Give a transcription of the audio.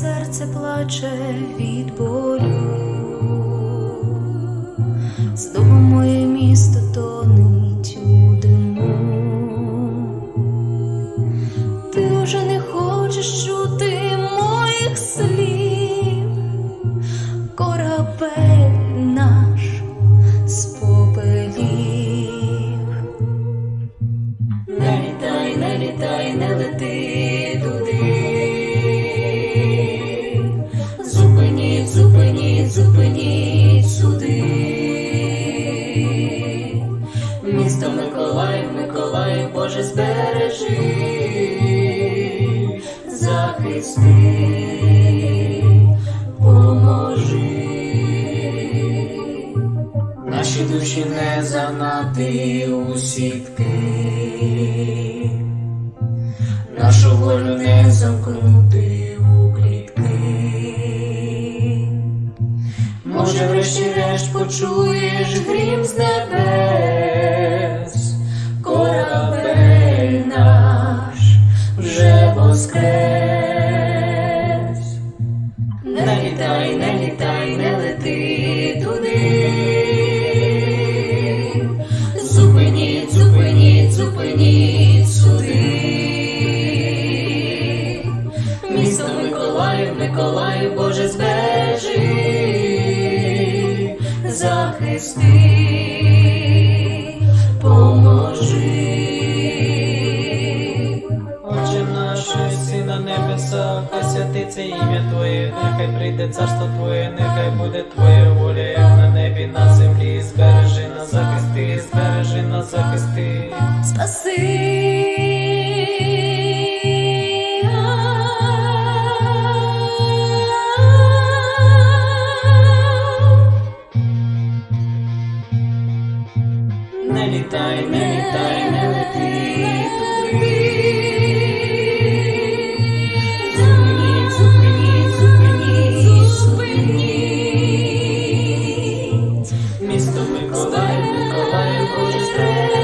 серце плаче від болю, з знову моє місто тонить у диму. Ти вже не хочеш чути моїх слів, корабель наш з попелів. Не літай, не літай, не лети. Христи, поможи, наші душі не загнати у сітки, нашу волю не замкнути у. Може, врешті-решт почуєш грім з небес. Не літай, не лети туди. Зупиніть, зупиніть, зупиніть суди. Місто Миколаїв, Миколаїв, Боже збережи, захисти, поможи. Святиться ім'я Твоє, нехай прийде царство Твоє, нехай буде Твоя воля, як на небі, на землі. Збережи нас, захисти, збережи нас, захисти. Спаси. Не літай, не літай, не лети туди. Місто Миколаїв, Миколаїв, Боже